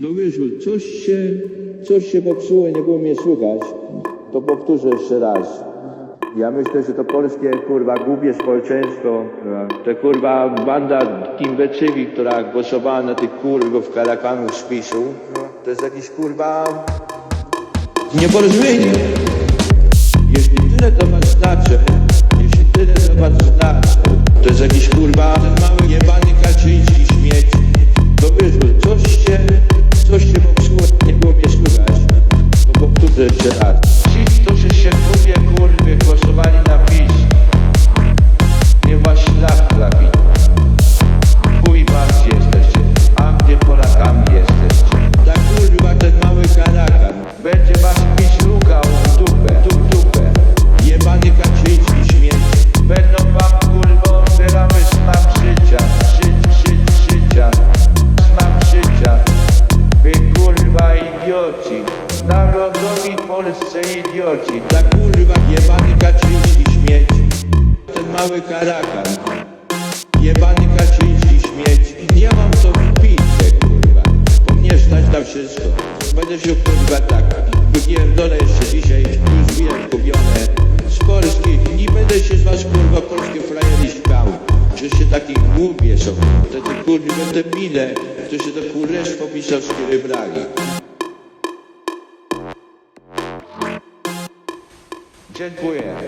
No wiesz, coś się, coś się popsuło i nie było mnie słuchać. To powtórzę jeszcze raz. Ja myślę, że to polskie, kurwa, głupie społeczeństwo, to kurwa banda imbecyli, która głosowała na tych kurwów karakanów z PiSu, to jest jakiś kurwa nieporozumienie. Jeśli tyle to was znaczy, jeszcze raz. Ci, którzy się kupie kurwy głosowali na PiS, nie wasz ślad trafi. Chuj was jesteście, a gdzie Polakami jesteście. Ta kurwa ten mały karakan, będzie was PiS lukał w dupę, tu dupę. Jebany Kaczyński śmieć. Będą wam kurwa odbierały smak życia, żyć, żyć, życia, smak życia. Wy kurwa idioci, narodowi polscy idioci. Ta kurwa jebany Kaczyński śmieć. Ten mały karakan. Jebany Kaczyński śmieć. Ja mam to w picie, kurwa. Bo mnie stać na wszystko. Będę się kurwa tak. Wypierdolę jeszcze dzisiaj, już wiem, kupione. Z Polski i będę się z was kurwa polskie frajery śmiał. Że się taki głupie są. Te, kurwa te mile, to się to kureszwo pisowskie wybrali. 真贵啊